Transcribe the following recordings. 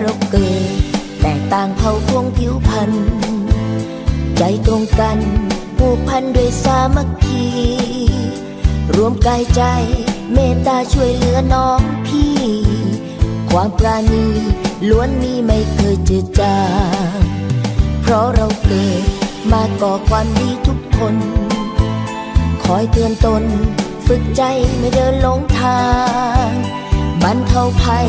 เรางเผ่าพวงผิวพันธุ์ใจตรงกันผูกพันด้วยสามัคคี รวมกายใจเมตตาช่วยเหลือน้องพี่ ความปราณีล้วนมีไม่เคยจืดจางเพราะเราเกิดมาก่อความดีทุกคนคอยเตือนตน ฝึกใจไม่เดินหลงทางบรรเทาภัย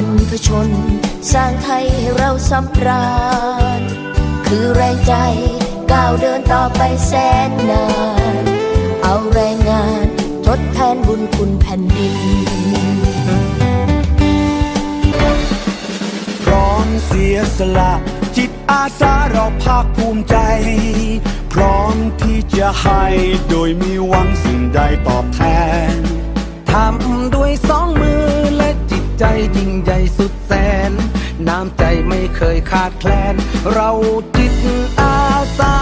รรพชน สร้างไทยให้เราสำราญ คือแรงใจก้าวเดินต่อไปแสนนาน เอาแรงงานทดแทนบุญคุณแผ่นดิน พร้อมเสียสละ จิตอาสาเราภาคภูมิใจ พร้อมที่จะให้โดยมีหวังสิ่งใดตอบแทนทำด้วยสองมือและจิตใจยิ่งใหญ่ สุดแสน น้ำใจไม่เคยขาดแคลน เราจิตอาสา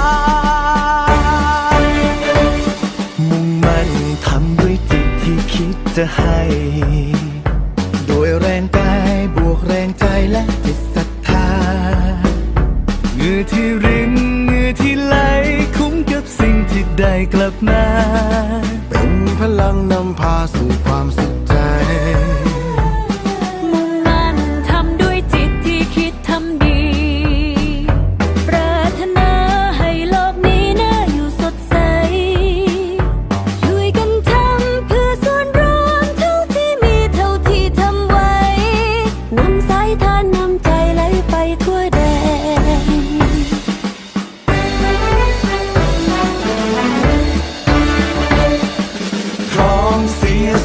มุ่งมั่นทำด้วยจิตที่คิดจะให้ โดยแรงกายบวกแรงใจและจิตศรัทธาเงื่อที่รินเงื่อที่ไหล คุ้มกับสิ่งที่ได้กลับมา เป็นพลังนำพาสู่ความสุข